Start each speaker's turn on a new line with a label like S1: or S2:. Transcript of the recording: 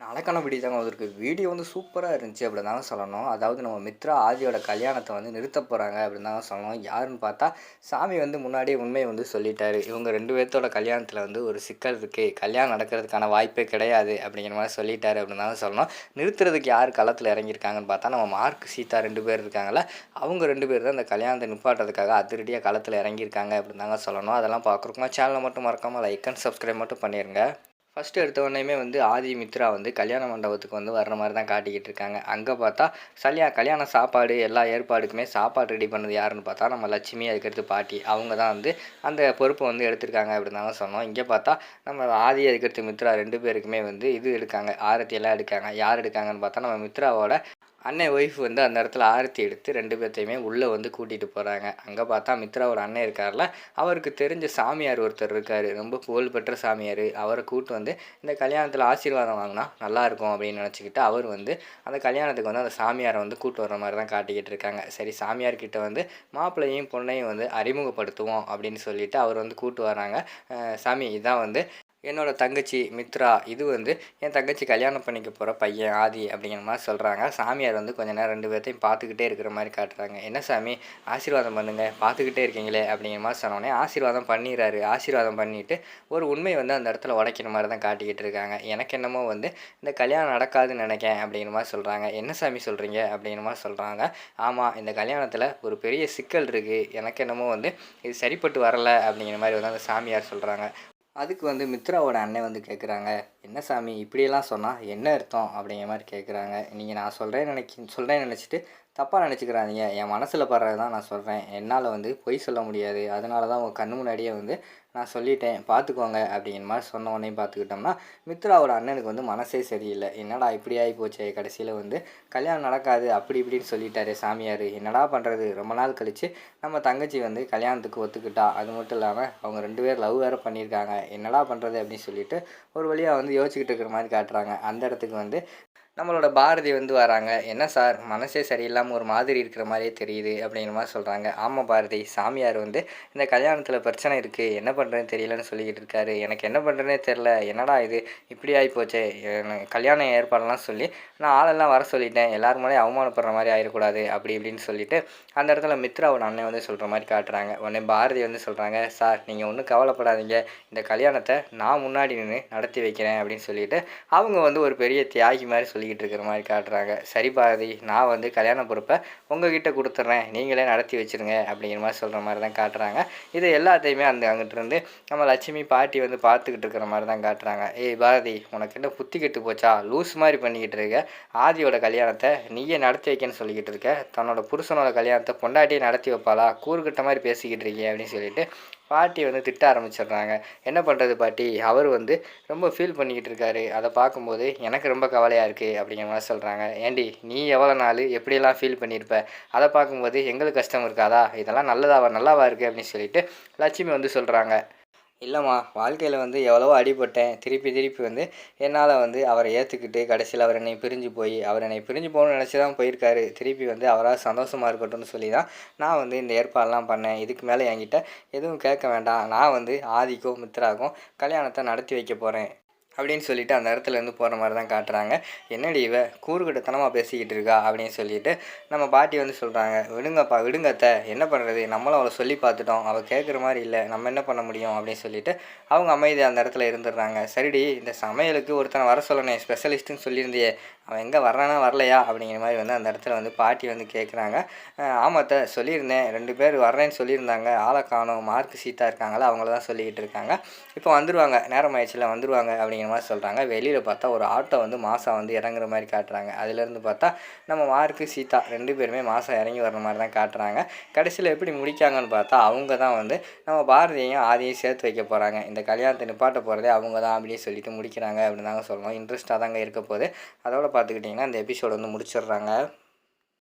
S1: நாளைக்கான வீடியோ தாங்க வந்திருக்கு வீடியோ வந்து சூப்பராக இருந்துச்சு அப்படின்னு தாங்க சொல்லணும். அதாவது நம்ம மித்ரா ஆதியோட கல்யாணத்தை வந்து நிறுத்த போகிறாங்க அப்படின்னு தாங்க சொல்லணும். யாருன்னு பார்த்தா சாமி வந்து முன்னாடியே உண்மையை வந்து சொல்லிட்டாரு. இவங்க ரெண்டு பேர்த்தோட கல்யாணத்தில் வந்து ஒரு சிக்கல் இருக்குது கல்யாணம் நடக்கிறதுக்கான வாய்ப்பே கிடையாது அப்படிங்கிற மாதிரி சொல்லிட்டாரு அப்படின்னு தாங்க சொல்லணும். நிறுத்துறதுக்கு யார் களத்தில் இறங்கியிருக்காங்கன்னு பார்த்தா நம்ம மார்க் சீதா ரெண்டு பேர் இருக்காங்கல்ல அவங்க ரெண்டு பேர் தான் அந்த கல்யாணத்தை நிப்பாட்டுறதுக்காக அதிரடியாக களத்தில் இறங்கியிருக்காங்க அப்படின்னு தாங்க சொல்லணும். அதெல்லாம் பார்க்குறோங்க சேனலை மட்டும் மறக்காமல் லைக் அண்ட் சப்ஸ்கிரைப் மட்டும் பண்ணிடுங்க ஃபஸ்ட்டு எடுத்த உடனேயுமே வந்து ஆதி மித்ரா வந்து கல்யாண மண்டபத்துக்கு வந்து வர்ற மாதிரி தான் காட்டிக்கிட்டு இருக்காங்க. அங்கே பார்த்தா சல்யா கல்யாண சாப்பாடு எல்லா ஏற்பாடுக்குமே சாப்பாடு ரெடி பண்ணது யாருன்னு பார்த்தா நம்ம லட்சுமி அதுக்கடுத்து பாட்டி. அவங்க தான் வந்து அந்த பொறுப்பை வந்து எடுத்திருக்காங்க அப்படின்னு தாங்க சொன்னோம். இங்கே பார்த்தா நம்ம ஆதி அதுக்கடுத்து மித்ரா ரெண்டு பேருக்குமே வந்து இது எடுக்காங்க. ஆரத்தி எல்லாம் எடுக்காங்க. யார் எடுக்காங்கன்னு பார்த்தா நம்ம மித்ராவோட அண்ணன் ஒய்ஃப் வந்து அந்த இடத்துல ஆரத்தி எடுத்து ரெண்டு பேர்த்தையுமே உள்ளே வந்து கூட்டிகிட்டு போகிறாங்க அங்கே பார்த்தா மித்ரா ஒரு அண்ணன் இருக்கார்ல அவருக்கு தெரிஞ்ச சாமியார் ஒருத்தர் இருக்கார். ரொம்ப புகழ்பெற்ற சாமியார். அவரை கூட்டு வந்து இந்த கல்யாணத்தில் ஆசீர்வாதம் வாங்கினா நல்லாயிருக்கும் அப்படின்னு நினச்சிக்கிட்டு அவர் வந்து அந்த கல்யாணத்துக்கு வந்து அந்த சாமியாரை வந்து கூட்டு வர மாதிரி தான் காட்டிக்கிட்டு இருக்காங்க. சரி சாமியார்கிட்ட வந்து மாப்பிள்ளையும் பொண்ணையும் வந்து அறிமுகப்படுத்துவோம் அப்படின்னு சொல்லிட்டு அவர் வந்து கூட்டு வராங்க. சாமி இதான் வந்து என்னோட தங்கச்சி மித்ரா இது வந்து என் தங்கச்சி கல்யாணம் பண்ணிக்க போகிற பையன் ஆதி அப்படிங்கிற மாதிரி சொல்கிறாங்க சாமியார் வந்து கொஞ்ச நேரம் ரெண்டு பேர்த்தையும் பார்த்துக்கிட்டே இருக்கிற மாதிரி காட்டுறாங்க. என்ன சாமி? ஆசீர்வாதம் பண்ணுங்க. பார்த்துக்கிட்டே இருக்கீங்களே அப்படிங்கிற மாதிரி சொன்னோடனே ஆசீர்வாதம் பண்ணிடுறாரு ஆசீர்வாதம் பண்ணிட்டு ஒரு உண்மை வந்து அந்த இடத்துல உடைக்கிற மாதிரி தான் காட்டிக்கிட்டு இருக்காங்க. எனக்கு என்னமோ வந்து இந்த கல்யாணம் நடக்காதுன்னு நினைக்கேன் அப்படிங்கிற மாதிரி சொல்கிறாங்க என்ன சாமி சொல்கிறீங்க அப்படிங்கிற மாதிரி சொல்கிறாங்க ஆமாம் இந்த கல்யாணத்தில் ஒரு பெரிய சிக்கல் இருக்குது எனக்கு என்னமோ வந்து இது சரிப்பட்டு வரலை அப்படிங்கிற மாதிரி வந்து அந்த சாமியார் சொல்கிறாங்க அதுக்கு வந்து மித்ராவோட அண்ணன் வந்து கேட்குறாங்க என்ன சாமி இப்படியெல்லாம் சொன்னால் என்ன அர்த்தம்? அப்படிங்கிற மாதிரி கேட்குறாங்க நீங்கள் நான் சொல்கிறேன் நினைக்க சொல்கிறேன்னு நினச்சிட்டு தப்பாக நினச்சிக்கிறாதீங்க. என் மனசில் படுறது தான் நான் சொல்கிறேன் என்னால் வந்து பொய் சொல்ல முடியாது. அதனால தான் உங்கள் கண் முன்னாடியே வந்து நான் சொல்லிட்டேன். பார்த்துக்கோங்க அப்படிங்கிற மாதிரி சொன்ன உடனே பார்த்துக்கிட்டோம்னா மித்ராவோட அண்ணனுக்கு வந்து மனசே சரியில்லை. என்னடா இப்படி ஆகி போச்சே? கடைசியில் வந்து கல்யாணம் நடக்காது. அப்படி இப்படின்னு சொல்லிட்டாரு சாமியார். என்னடா பண்ணுறது ரொம்ப நாள் கழித்து நம்ம தங்கச்சி வந்து கல்யாணத்துக்கு ஒத்துக்கிட்டா. அது மட்டும் இல்லாமல் அவங்க ரெண்டு பேர் லவ் வேறு பண்ணியிருக்காங்க. என்னடா பண்ணுறது அப்படின்னு சொல்லிட்டு ஒரு வழியாக வந்து யோசிச்சுக்கிட்டு இருக்கிற மாதிரி காட்டுறாங்க. அந்த இடத்துக்கு வந்து நம்மளோட பாரதி வந்து வராங்க. என்ன சார்? மனசே சரியில்லாமல் ஒரு மாதிரி இருக்கிற மாதிரியே தெரியுது அப்படிங்கிற மாதிரி சொல்கிறாங்க ஆமாம் பாரதி சாமியார் வந்து இந்த கல்யாணத்தில் பிரச்சனை இருக்குது என்ன பண்ணுறதுன்னு தெரியலன்னு சொல்லிக்கிட்டு இருக்காரு. எனக்கு என்ன பண்ணுறதுனே தெரில என்னடா இது? இப்படி ஆகிப்போச்சே கல்யாணம் ஏற்பாடெல்லாம் சொல்லி நான் ஆளெல்லாம் வர சொல்லிட்டேன். எல்லாரும் முன்னாடி அவமானப்படுற மாதிரி ஆயிடக்கூடாது. அப்படி இப்படின்னு சொல்லிட்டு அந்த இடத்துல மித்ராவோட அண்ணன் வந்து சொல்கிற மாதிரி காட்டுறாங்க. உடனே பாரதி வந்து சொல்கிறாங்க சார் நீங்கள் ஒன்றும் கவலைப்படாதீங்க. இந்த கல்யாணத்தை நான் முன்னாடி நின்று நடத்தி வைக்கிறேன். அப்படின்னு சொல்லிட்டு அவங்க வந்து ஒரு பெரிய தியாகி மாதிரி சொல்லி சொல்லிக்கிட்டு இருக்கிற மாதிரி காட்டுறாங்க. சரி பாரதி நான் வந்து கல்யாண பொறுப்பை உங்ககிட்ட கொடுத்துட்றேன். நீங்களே நடத்தி வச்சிருங்க அப்படிங்கிற மாதிரி சொல்கிற மாதிரி தான் காட்டுறாங்க. இது எல்லாத்தையுமே அந்த அங்கிட்டிருந்து நம்ம லட்சுமி பாட்டி வந்து பார்த்துக்கிட்டு இருக்கிற மாதிரி தான் காட்டுறாங்க. ஏய் பாரதி உனக்கு என்ன புத்தி கெட்டு போச்சா? லூஸ் மாதிரி பண்ணிக்கிட்டு இருக்க. ஆதியோட கல்யாணத்தை நீயே நடத்தி வைக்கன்னு சொல்லிக்கிட்டு இருக்க. தன்னோட புருஷனோட கல்யாணத்தை பொண்டாட்டியே நடத்தி வைப்பாளா? கூறுகிட்ட மாதிரி பேசிக்கிட்டு இருக்கீங்க அப்படின்னு சொல்லிட்டு பாட்டி வந்து திட்ட ஆரம்பிச்சிடுறாங்க. என்ன பண்ணுறது பாட்டி? அவர் வந்து ரொம்ப ஃபீல் பண்ணிக்கிட்டு இருக்காரு. அதை பார்க்கும்போது எனக்கு ரொம்ப கவலையாக இருக்குது அப்படிங்கிற மாதிரி சொல்கிறாங்க ஏண்டி நீ எவ்வளோ நாள் எப்படியெல்லாம் ஃபீல் பண்ணியிருப்ப அதை பார்க்கும்போது எங்களுக்கு கஷ்டம் இருக்காதா? இதெல்லாம் நல்லதாவா? நல்லாவா இருக்குது அப்படின்னு சொல்லிட்டு லட்சுமி வந்து சொல்கிறாங்க இல்லைம்மா வாழ்க்கையில் வந்து எவ்வளவோ அடிபட்டேன். திருப்பி திருப்பி வந்து என்னால் வந்து அவரை ஏற்றுக்கிட்டு கடைசியில் அவர் என்னை பிரிஞ்சு போய் அவர் என்னை பிரிஞ்சு போகணும்னு நினச்சி தான் போயிருக்காரு. திருப்பி வந்து அவராக சந்தோஷமாக இருக்கட்டும்னு சொல்லி தான் நான் வந்து இந்த ஏற்பாடெல்லாம் பண்ணேன். இதுக்கு மேலே என்கிட்ட எதுவும் கேட்க வேண்டாம். நான் வந்து ஆதிக்கும் மித்ராக்கும் கல்யாணத்தை நடத்தி வைக்க போகிறேன் அப்படின்னு சொல்லிட்டு அந்த இடத்துல இருந்து போகிற மாதிரி தான் காட்டுறாங்க. என்னடி இவ? கூறுகிட்டத்தனமாக பேசிக்கிட்டு இருக்கா அப்படின்னு சொல்லிட்டு நம்ம பாட்டி வந்து சொல்கிறாங்க விடுங்கப்பா விடுங்கத்த என்ன பண்ணுறது நம்மளும் அவளை சொல்லி பார்த்துட்டோம். அவள் கேட்குற மாதிரி இல்லை. நம்ம என்ன பண்ண முடியும்? அப்படின்னு சொல்லிட்டு அவங்க அமைதி அந்த இடத்துல இருந்துடுறாங்க. சரிடி இந்த சமையலுக்கு ஒருத்தனை வர சொல்லணும். ஸ்பெஷலிஸ்ட்டுன்னு சொல்லியிருந்தியே. அவன் எங்கே வர்றானா வரலையா? அப்படிங்கிற மாதிரி வந்து அந்த இடத்துல வந்து பாட்டி வந்து கேட்குறாங்க ஆமாத்த சொல்லியிருந்தேன். ரெண்டு பேர் வர்றேன்னு சொல்லியிருந்தாங்க. ஆளை காணும். மார்க் சீட்டாக இருக்காங்களா அவங்கள தான் சொல்லிக்கிட்டு இருக்காங்க. இப்போ வந்துடுவாங்க நேரம் ஆயிடுச்சுல வந்துடுவாங்க அப்படிங்கிற மாதிரி சொல்கிறாங்க வெளியில் பார்த்தா ஒரு ஆட்டோ வந்து மாசா வந்து இறங்குற மாதிரி காட்டுறாங்க. அதுலேருந்து பார்த்தா நம்ம மார்க்கு சீதா ரெண்டு பேருமே மாதம் இறங்கி வர்ற மாதிரி தான் காட்டுறாங்க. கடைசியில் எப்படி முடிக்காங்கன்னு பார்த்தா அவங்க தான் வந்து நம்ம பாரதியையும் ஆதியும் சேர்த்து வைக்க போகிறாங்க இந்த கல்யாணத்தை நிப்பாட்ட போகிறதே அவங்க தான் அப்படின்னு சொல்லிட்டு முடிக்கிறாங்க அப்படின்னு தாங்க சொல்லணும். இன்ட்ரெஸ்ட்டாக தாங்க இருக்க போது அதோட பார்த்துக்கிட்டிங்கன்னா இந்த எபிசோடு வந்து முடிச்சிடுறாங்க.